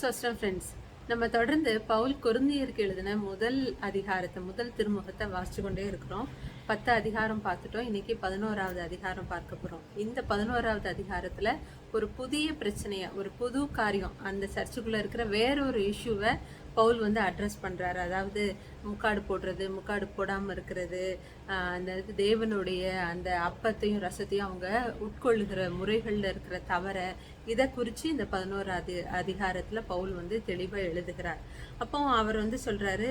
சொஸ்டம் friends நம்ம தொடர்ந்து பவுல் கொருந்தியருக்கு எழுதின முதல் அதிகாரத்தை முதல் திருமுகத்தை வாசிச்சு கொண்டே இருக்கிறோம். பத்து அதிகாரம் பார்த்துட்டோம். இன்னைக்கு பதினோராவது அதிகாரம் பார்க்க போகிறோம் இந்த பதினோராவது அதிகாரத்தில் ஒரு புதிய பிரச்சனையை ஒரு புது காரியம் அந்த சர்ச்சுக்குள்ளே இருக்கிற வேறொரு இஷ்யூவை பவுல் வந்து அட்ரஸ் பண்ணுறாரு அதாவது முக்காடு போடுறது முக்காடு போடாமல் இருக்கிறது அந்த இது தேவனுடைய அந்த அப்பத்தையும் ரசத்தையும் அவங்க உட்கொள்ளுகிற முறைகளில் இருக்கிற தவறை இதை குறித்து இந்த பதினோராது அதிகாரத்தில் பவுல் வந்து தெளிவாக எழுதுகிறார். அப்போ அவர் வந்து சொல்கிறாரு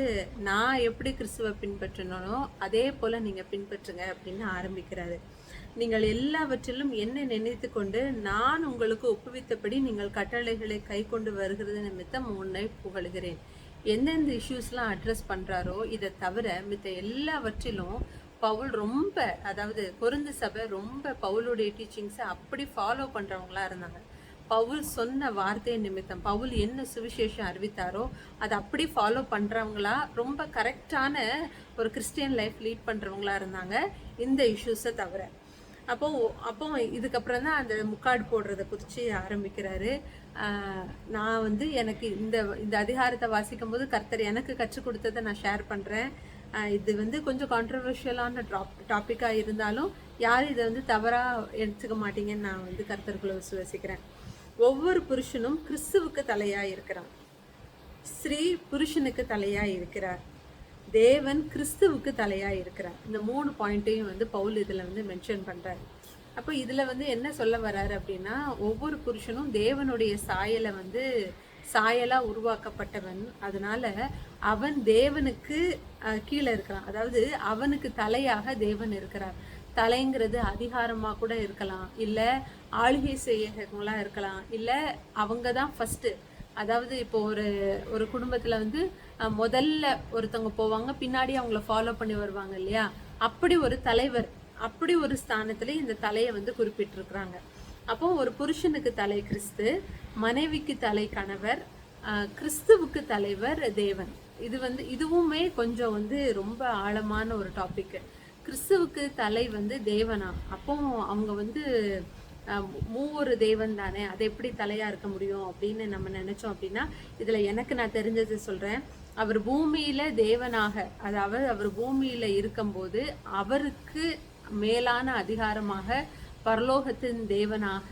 நான் எப்படி கிறிஸ்துவை பின்பற்றினோ அதே போல் நீங்கள் பின்பற்றுங்க அப்படின்னு ஆரம்பிக்கிறாரு. நீங்கள் எல்லாவற்றிலும் என்ன நினைத்து கொண்டு நான் உங்களுக்கு ஒப்புவித்தபடி நீங்கள் கட்டளைகளை கை கொண்டு வருகிறது நிமித்தம் உன்னை புகழ்கிறேன். எந்தெந்த இஷ்யூஸ்லாம் அட்ரஸ் பண்ணுறாரோ இதை தவிர மித்த எல்லாவற்றிலும் பவுல் ரொம்ப அதாவது பொருந்து சபை ரொம்ப பவுலுடைய டீச்சிங்ஸை அப்படி ஃபாலோ பண்ணுறவங்களா இருந்தாங்க. பவுல் சொன்ன வார்த்தை நிமித்தம் பவுல் என்ன சுவிசேஷம் அறிவித்தாரோ அதை அப்படி ஃபாலோ பண்ணுறவங்களா ரொம்ப கரெக்டான ஒரு கிறிஸ்டியன் லைஃப் லீட் பண்ணுறவங்களா இருந்தாங்க இந்த இஷ்யூஸை தவிர. அப்போ அப்போ இதுக்கப்புறம் தான் அந்த முக்காடு போடுறத குறித்து ஆரம்பிக்கிறாரு. நான் வந்து எனக்கு இந்த இந்த அதிகாரத்தை வாசிக்கும் போது கர்த்தர் எனக்கு கற்றுக் கொடுத்ததை நான் ஷேர் பண்ணுறேன் இது வந்து கொஞ்சம் கான்ட்ரவர்ஷியலான டாப் டாப்பிக்காக இருந்தாலும் யாரும் இதை வந்து தவறாக எடுத்துக்க மாட்டீங்கன்னு நான் வந்து கர்த்தருக்குள்ள விசுவசிக்கிறேன். ஒவ்வொரு புருஷனும் கிறிஸ்துவுக்கு தலையாக இருக்கிறான். ஸ்ரீ புருஷனுக்கு தலையாக இருக்கிறார். தேவன் கிறிஸ்துவுக்கு தலையாக இருக்கிறார். இந்த மூணு பாயிண்ட்டையும் வந்து பவுல் இதில் வந்து மென்ஷன் பண்ணுறாரு அப்போ இதில் வந்து என்ன சொல்ல வர்றாரு அப்படின்னா ஒவ்வொரு புருஷனும் தேவனுடைய சாயலை வந்து சாயலாக உருவாக்கப்பட்டவன். அதனால அவன் தேவனுக்கு கீழே இருக்கிறான் அதாவது அவனுக்கு தலையாக தேவன் இருக்கிறார். தலைங்கிறது அதிகாரமாக கூட இருக்கலாம். இல்லை ஆளுகை செய்யறவங்களா இருக்கலாம். இல்லை அவங்க தான் ஃபஸ்ட்டு அதாவது இப்போ ஒரு ஒரு குடும்பத்தில் வந்து முதல்ல ஒருத்தவங்க போவாங்க பின்னாடி அவங்கள ஃபாலோ பண்ணி வருவாங்க இல்லையா? அப்படி ஒரு தலைவர் அப்படி ஒரு ஸ்தானத்துல இந்த தலையை வந்து குறிப்பிட்டிருக்கிறாங்க. அப்போ ஒரு புருஷனுக்கு தலை கிறிஸ்து மனைவிக்கு தலை கணவர் கிறிஸ்துவுக்கு தலைவர் தேவன். இது வந்து இதுவுமே கொஞ்சம் வந்து ரொம்ப ஆழமான ஒரு டாபிக் கிறிஸ்துவுக்கு தலை வந்து தேவனா? அப்போ அவங்க வந்து மூவொரு தேவன் தானே அது எப்படி தலையா இருக்க முடியும் அப்படின்னு நம்ம நினைச்சோம் அப்படின்னா இதுல எனக்கு நான் தெரிஞ்சது சொல்றேன். அவர் பூமியில தேவனாக அதாவது அவர் பூமியில இருக்கும்போது அவருக்கு மேலான அதிகாரமாக பரலோகத்தின் தேவனாக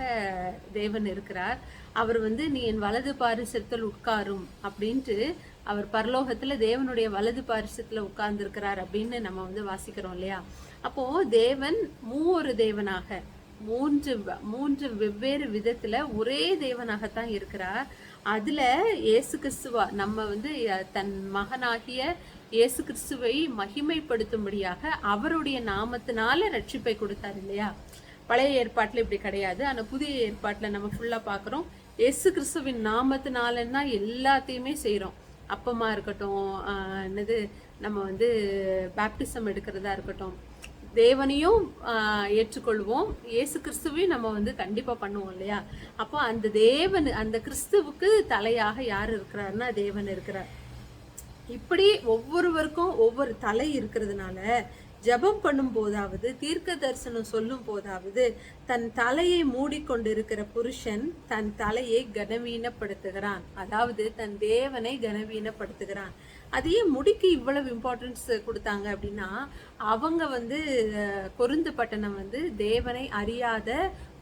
தேவன் இருக்கிறார். அவர் வந்து நீ என் வலது பாரிசத்தில் உட்காரும் அப்படின்ட்டு அவர் பரலோகத்துல தேவனுடைய வலது பாரிசத்துல உட்கார்ந்துருக்கிறார் அப்படின்னு நம்ம வந்து வாசிக்கிறோம் இல்லையா? அப்போ தேவன் மூவொரு தேவனாக மூன்று மூன்று வெவ்வேறு விதத்துல ஒரே தேவனாகத்தான் இருக்கிறார். அதில் இயேசு கிறிஸ்துவா நம்ம வந்து தன் மகனாகிய இயேசு கிறிஸ்துவை மகிமைப்படுத்தும்படியாக அவருடைய நாமத்தினால ரட்சிப்பை கொடுத்தார் இல்லையா? பழைய ஏற்பாட்டில் இப்படி கிடையாது. ஆனால் புதிய ஏற்பாட்டில் நம்ம ஃபுல்லாக பார்க்குறோம் இயேசு கிறிஸ்துவின் நாமத்தினாலன்னா எல்லாத்தையுமே செய்கிறோம் அப்பமாக இருக்கட்டும் என்னது நம்ம வந்து பேப்டிசம் எடுக்கிறதா இருக்கட்டும் தேவனையும் ஏற்றுக்கொள்வோம். இயேசு கிறிஸ்துவையும் நம்ம வந்து கண்டிப்பா பண்ணுவோம் இல்லையா? அப்போ அந்த தேவன் அந்த கிறிஸ்துவுக்கு தலையாக யார் இருக்கிறாருன்னா தேவன் இருக்கிறார். இப்படி ஒவ்வொருவருக்கும் ஒவ்வொரு தலை இருக்கிறதுனால ஜெபம் பண்ணும் போதாவது தீர்க்க தரிசனம் சொல்லும் போதாவது தன் தலையை மூடிக்கொண்டிருக்கிற புருஷன் தன் தலையை கனவீனப்படுத்துகிறான். அதாவது தன் தேவனை கனவீனப்படுத்துகிறான். அதையே முடிக்கு இவ்வளவு இம்பார்ட்டன்ஸ் கொடுத்தாங்க அப்படின்னா அவங்க வந்து கொருந்து பட்டணம் வந்து தேவனை அறியாத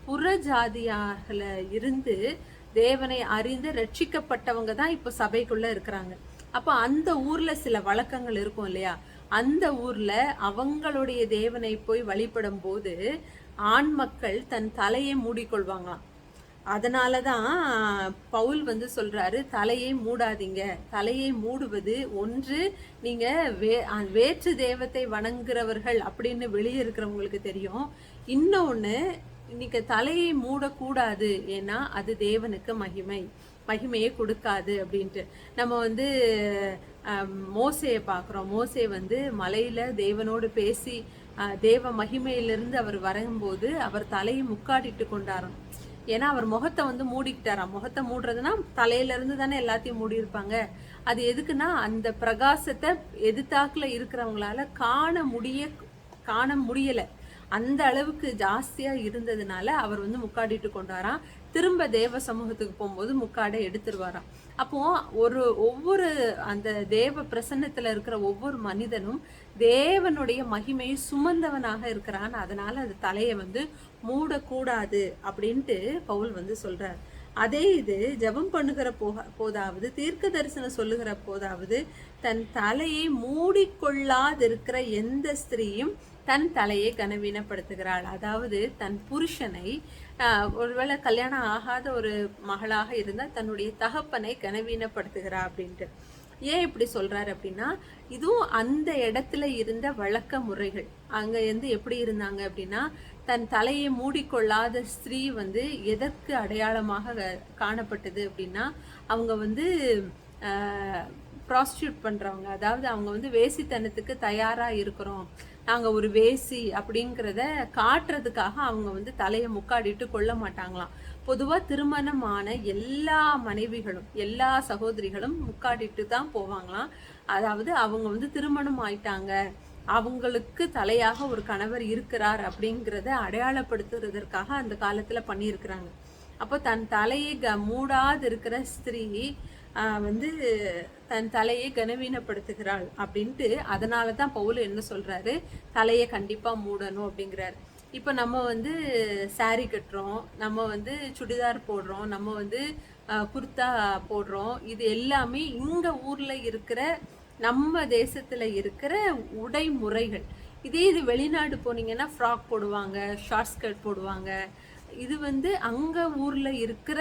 புறஜாதியாகல இருந்து தேவனை அறிந்து ரட்சிக்கப்பட்டவங்க தான் இப்போ சபைக்குள்ள இருக்கிறாங்க. அப்போ அந்த ஊர்ல சில வழக்கங்கள் இருக்கும் இல்லையா? அந்த ஊர்ல அவங்களுடைய தேவனை போய் வழிபடும் போது ஆண் மக்கள் தன் தலையை மூடிக்கொள்வாங்களாம். அதனால தான் பவுல் வந்து சொல்றாரு தலையை மூடாதீங்க. தலையை மூடுவது ஒன்று நீங்க வே வேற்று தேவத்தை வணங்குறவர்கள் அப்படின்னு வெளியே இருக்கிறவங்களுக்கு தெரியும். இன்னொன்று இன்னைக்கு தலையை மூடக்கூடாது. ஏன்னா அது தேவனுக்கு மகிமை. மகிமையை கொடுக்காது அப்படின்ட்டு. நம்ம வந்து மோசையை பார்க்குறோம். மோசே வந்து மலையில தேவனோடு பேசி ஆஹ், தேவ மகிமையிலிருந்து அவர் வரும்போது அவர் தலையை முக்காடிட்டு கொண்டாராம். ஏன்னா அவர் முகத்தை வந்து மூடிக்கிட்டாராம். முகத்தை மூடுறதுன்னா தலையிலேருந்து தானே எல்லாத்தையும் மூடி இருப்பாங்க அது எதுக்குன்னா அந்த பிரகாசத்தை எதிர்த்தாக்குல இருக்கிறவங்களால காண முடிய காண முடியல. அந்த அளவுக்கு ஜாஸ்தியா இருந்ததுனால அவர் வந்து முக்காடிட்டு கொண்டாராம். திரும்ப தேவ சமூகத்துக்கு போகும்போது முக்காடை எடுத்துருவாராம். அப்போ ஒரு ஒவ்வொரு அந்த தேவ பிரசன்னத்துல இருக்கிற ஒவ்வொரு மனிதனும் தேவனுடைய மகிமையை சுமந்தவனாக இருக்கிறான். அதனால அது தலையை வந்து மூடக்கூடாது அப்படின்ட்டு பவுல் வந்து சொல்றார். அதே இது ஜெபம் பண்ணுகிற போக போதாவது தீர்க்க தரிசனம் சொல்லுகிற போதாவது தன் தலையை மூடிக்கொள்ளாதிருக்கிற எந்த ஸ்திரீயும் தன் தலையை கனவீனப்படுத்துகிறாள். அதாவது தன் புருஷனை ஒருவேளை கல்யாணம் ஆகாத ஒரு மகளாக இருந்தால் தன்னுடைய தகப்பனை கனவீனப்படுத்துகிறா அப்படின்ட்டு. ஏன் இப்படி சொல்கிறாரு அப்படின்னா இதுவும் அந்த இடத்துல இருந்த வழக்க முறைகள். அங்கே வந்து எப்படி இருந்தாங்க அப்படின்னா தன் தலையை மூடிக்கொள்ளாத ஸ்திரீ வந்து எதற்கு அடையாளமாக க- காணப்பட்டது அப்படின்னா அவங்க வந்து ப்ராஸ்டியூட் பண்ணுறவங்க அதாவது அவங்க வந்து வேசித்தனத்துக்கு தயாராக இருக்கிறோம். நாங்கள் ஒரு வேசி அப்படிங்கிறத காட்டுறதுக்காக அவங்க வந்து தலையை முக்காடிட்டு கொள்ள மாட்டாங்களாம். பொதுவாக திருமணமான எல்லா மனைவிகளும் எல்லா சகோதரிகளும் முக்காடிட்டு தான் போவாங்களாம். அதாவது அவங்க வந்து திருமணம் ஆயிட்டாங்க. அவங்களுக்கு தலையாக ஒரு கணவர் இருக்கிறார் அப்படிங்கிறத அடையாளப்படுத்துறதற்காக அந்த காலத்தில் பண்ணியிருக்கிறாங்க. அப்போ தன் தலையை க மூடாது இருக்கிற ஸ்திரீ வந்து தன் தலையை கனவீனப்படுத்துகிறாள் அப்படின்ட்டு அதனால தான் பவுல் என்ன சொல்கிறாரு தலையை கண்டிப்பாக மூடணும் அப்படிங்கிறாரு. இப்போ நம்ம வந்து சாரி கட்டுறோம் நம்ம வந்து சுடிதார் போடுறோம் நம்ம வந்து குர்த்தா போடுறோம். இது எல்லாமே இந்த ஊரில் இருக்கிற நம்ம தேசத்தில் இருக்கிற உடை முறைகள். இதே இது வெளிநாடு போனீங்கன்னா ஃப்ராக் போடுவாங்க ஷார்ட் ஸ்கர்ட் போடுவாங்க. இது வந்து அங்கே ஊரில் இருக்கிற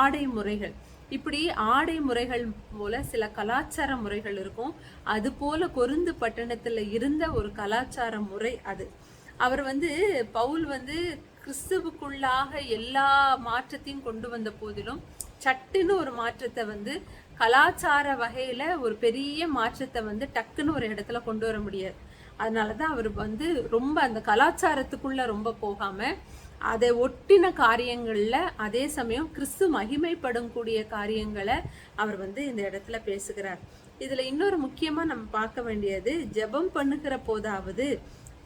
ஆடை முறைகள். இப்படி ஆடை முறைகள் போல சில கலாச்சார முறைகள் இருக்கும். அது போல கொருந்து பட்டணத்துல இருந்த ஒரு கலாச்சார முறை அது. அவர் வந்து பவுல் வந்து கிறிஸ்துவுக்குள்ளாக எல்லா மாற்றத்தையும் கொண்டு வந்த போதிலும் சட்டுன்னு ஒரு மாற்றத்தை வந்து கலாச்சார வகையில ஒரு பெரிய மாற்றத்தை வந்து டக்குன்னு ஒரு இடத்துல கொண்டு வர முடியாது. அதனாலதான் அவர் வந்து ரொம்ப அந்த கலாச்சாரத்துக்குள்ள ரொம்ப போகாம அதை ஒட்டின காரியங்களில் அதே சமயம் கிறிஸ்து மகிமைப்படும் கூடிய காரியங்களை அவர் வந்து இந்த இடத்துல பேசுகிறார். இதில் இன்னொரு முக்கியமாக நம்ம பார்க்க வேண்டியது ஜெபம் பண்ணுகிற போதாவது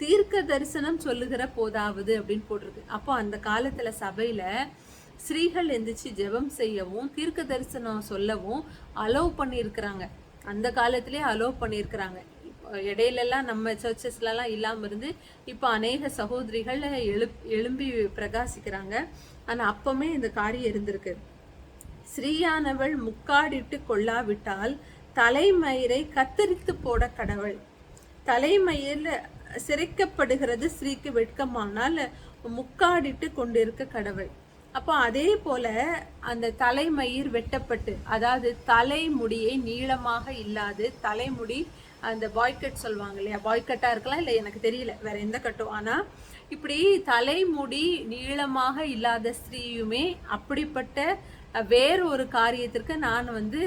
தீர்க்க தரிசனம் சொல்லுகிற போதாவது அப்படின்னு போட்டிருக்கு. அப்போ அந்த காலத்தில் சபையில் ஸ்ரீகள் எந்திரிச்சு ஜெபம் செய்யவும் தீர்க்க தரிசனம் சொல்லவும் அலோவ் பண்ணியிருக்கிறாங்க. அந்த காலத்திலே அலோவ் பண்ணியிருக்கிறாங்க. இடையிலெல்லாம் இடையிலலாம் நம்ம சர்ச்சஸ்லலாம் இல்லாமல் இருந்து இப்போ அநேக சகோதரிகள் எழு எழும்பி பிரகாசிக்கிறாங்க. ஆனால் அப்பமே இந்த காரியம் இருந்திருக்கு. ஸ்ரீயானவள் முக்காடிட்டு கொள்ளாவிட்டால் தலைமயிரை கத்தரித்து போட கடவுள். தலைமயிரில் சிரைக்கப்படுகிறது ஸ்ரீக்கு வெட்கமானால் முக்காடிட்டு கொண்டிருக்க கடவுள். அப்போ அதே போல அந்த தலைமயிர் வெட்டப்பட்டு அதாவது தலைமுடியை நீளமாக இல்லாது தலைமுடி அந்த பாய்கட் சொல்லுவாங்க இல்லையா? பாய்கட்டாக இருக்கலாம் இல்லை எனக்கு தெரியல வேற எந்த கட்டும். ஆனால் இப்படி தலைமுடி நீளமாக இல்லாத ஸ்திரீயுமே அப்படிப்பட்ட வேறு ஒரு காரியத்திற்கு நான் வந்து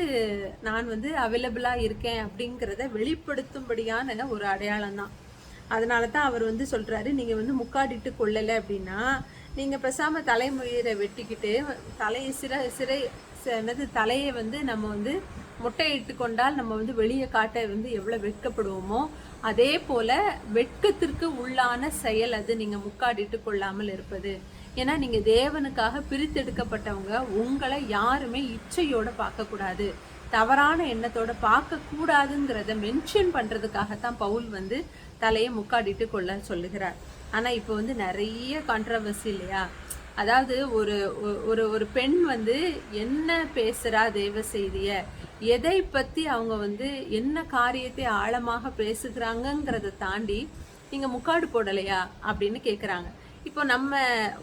நான் வந்து அவைலபிளாக இருக்கேன் அப்படிங்கிறத வெளிப்படுத்தும்படியான ஒரு அடையாளம் தான். அதனால தான் அவர் வந்து சொல்கிறாரு நீங்கள் வந்து முக்காடிட்டு கொள்ளலை அப்படின்னா நீங்கள் பேசாமல் தலைமுடியை வெட்டிக்கிட்டு தலையை சிற சிறை என்னது தலையை வந்து நம்ம வந்து முட்டையிட்டு கொண்டால் நம்ம வந்து வெளியே காட்ட வந்து எவ்வளோ வெட்கப்படுவோமோ அதே போல வெட்கத்திற்கு உள்ளான செயல் அது நீங்கள் முக்காடிட்டு கொள்ளாமல் இருப்பது. ஏன்னா நீங்கள் தேவனுக்காக பிரித்தெடுக்கப்பட்டவங்க உங்களை யாருமே இச்சையோடு பார்க்கக்கூடாது. தவறான எண்ணத்தோட பார்க்கக்கூடாதுங்கிறத மென்ஷன் பண்ணுறதுக்காகத்தான் பவுல் வந்து தலையை முக்காடிட்டு கொள்ள சொல்லுகிறார். ஆனால் இப்போ வந்து நிறைய கான்ட்ரவர்சி இல்லையா? அதாவது ஒரு ஒரு ஒரு பெண் வந்து என்ன பேசுகிறா தேவ செய்தியை? எதை பற்றி அவங்க வந்து என்ன காரியத்தை ஆழமாக பேசுகிறாங்கங்கிறத தாண்டி நீங்கள் முக்காடு போடலையா அப்படின்னு கேட்குறாங்க இப்போ நம்ம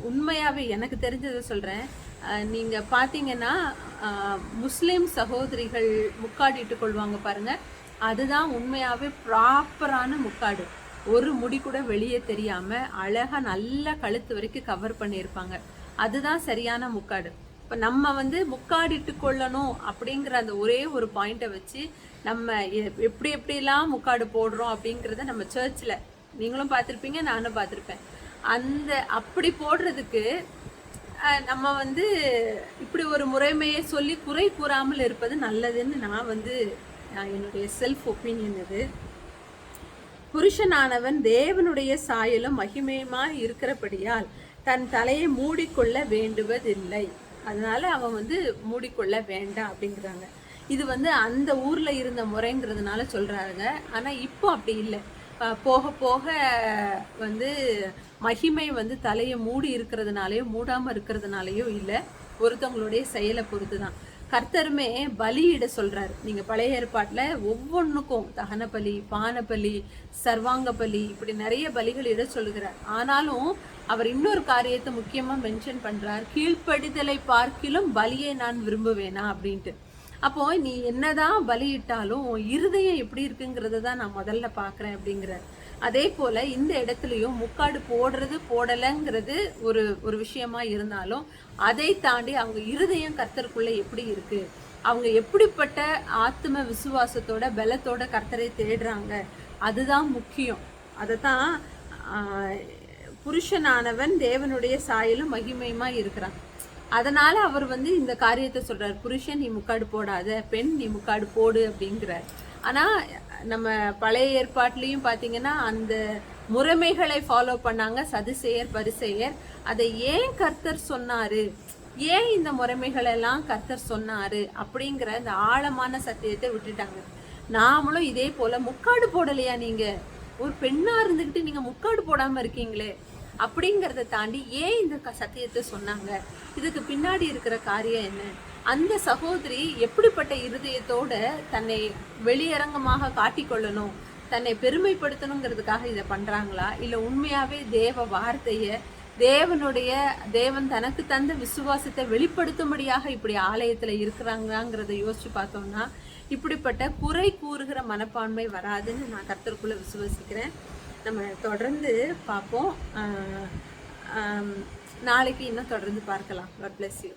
உண்மையாகவே எனக்கு தெரிஞ்சதை சொல்கிறேன் நீங்கள் பார்த்தீங்கன்னா முஸ்லீம் சகோதரிகள் முக்காடிட்டு கொள்வாங்க பாருங்கள் அதுதான் உண்மையாகவே ப்ராப்பரான முக்காடு. ஒரு முடி கூட வெளியே தெரியாமல் அழகாக நல்லா கழுத்து வரைக்கும் கவர் பண்ணியிருப்பாங்க. அதுதான் சரியான முக்காடு. இப்போ நம்ம வந்து முக்காடிட்டு கொள்ளணும் அப்படிங்கிற அந்த ஒரே ஒரு பாயிண்ட்டை வச்சு நம்ம எ- எப்படி எப்படிலாம் முக்காடு போடுறோம் அப்படிங்கிறத நம்ம சர்ச்சில் நீங்களும் பார்த்துருப்பீங்க நானும் பார்த்துருப்பேன். அந்த அப்படி போடுறதுக்கு நம்ம வந்து இப்படி ஒரு முறைமையை சொல்லி குறை கூறாமல் இருப்பது நல்லதுன்னு நான் வந்து நான் என்னுடைய செல்ஃப் ஒப்பீனியன் இது. புருஷனானவன் தேவனுடைய சாயலும் மகிமையுமாய் இருக்கிறபடியால் தன் தலையை மூடிக்கொள்ள வேண்டுவதில்லை. அதனால அவன் வந்து மூடிக்கொள்ள வேண்டாம் அப்படிங்கிறாங்க. இது வந்து அந்த ஊரில் இருந்த முறைங்கிறதுனால சொல்கிறாங்க ஆனால் இப்போ அப்படி இல்லை. போக போக வந்து மகிமை வந்து தலையை மூடி இருக்கிறதுனாலயோ மூடாமல் இருக்கிறதுனாலயோ இல்லை. ஒருத்தவங்களுடைய செயலை பொறுத்து தான் கர்த்தருமே பலியிட சொல்றாரு. நீங்க பழைய ஏற்பாட்டுல ஒவ்வொன்றுக்கும் தகன பலி பான பலி சர்வாங்க பலி இப்படி நிறைய பலிகள் இட சொல்லுகிறார். ஆனாலும் அவர் இன்னொரு காரியத்தை முக்கியமா மென்ஷன் பண்றார். கீழ்ப்படிதலை பார்க்கிலும் பலியை நான் விரும்புவேனா அப்படின்ட்டு. அப்போ நீ என்னதான் பலியிட்டாலும் உன் இருதயம் எப்படி இருக்குங்கிறத தான் நான் முதல்ல பார்க்குறேன் அப்படிங்கிறார். அதே போல இந்த இடத்துலையும் முக்காடு போடுறது போடலைங்கிறது ஒரு ஒரு விஷயமா இருந்தாலும் அதை தாண்டி அவங்க இருதயம் கர்த்தருக்குள்ள எப்படி இருக்கு? அவங்க எப்படிப்பட்ட ஆத்ம விசுவாசத்தோட பலத்தோட கர்த்தரை தேடுறாங்க? அதுதான் முக்கியம். அதை தான் புருஷனானவன் தேவனுடைய சாயலும் மகிமையுமா இருக்கிறான். அதனால அவர் வந்து இந்த காரியத்தை சொல்றார். புருஷன் நீ முக்காடு போடாத. பெண் நீ முக்காடு போடு அப்படிங்கிறார். ஆனா நம்ம பழைய ஏற்பாட்டிலையும் பார்த்தீங்கன்னா அந்த முறைமைகளை ஃபாலோ பண்ணாங்க சதுசெயர் பரிசெயர். அதை ஏன் கர்த்தர் சொன்னாரு? ஏன் இந்த முறைமைகளெல்லாம் கர்த்தர் சொன்னாரு? அப்படிங்கிற இந்த ஆழமான சத்தியத்தை விட்டுட்டாங்க. நாமளும் இதே போல முக்காடு போடலையா நீங்க? ஒரு பெண்ணா இருந்துக்கிட்டு நீங்க முக்காடு போடாம இருக்கீங்களே. அப்படிங்கிறத தாண்டி ஏன் இந்த க- சத்தியத்தை சொன்னாங்க? இதுக்கு பின்னாடி இருக்கிற காரியம் என்ன? அந்த சகோதரி எப்படிப்பட்ட இருதயத்தோட தன்னை வெளியரங்கமாக காட்டிக்கொள்ளணும் தன்னை பெருமைப்படுத்தணுங்கிறதுக்காக இதை பண்ணுறாங்களா இல்லை உண்மையாகவே தேவ வார்த்தையை தேவனுடைய தேவன் தனக்கு தந்த விசுவாசத்தை வெளிப்படுத்தும்படியாக இப்படி ஆலயத்தில் இருக்கிறாங்களாங்கிறத யோசிச்சு பார்த்தோம்னா இப்படிப்பட்ட குறை கூறுகிற மனப்பான்மை வராதுன்னு நான் கர்த்தருக்குள்ள விசுவசிக்கிறேன். நம்ம தொடர்ந்து பார்ப்போம். நாளைக்கு இன்னும் தொடர்ந்து பார்க்கலாம். God bless you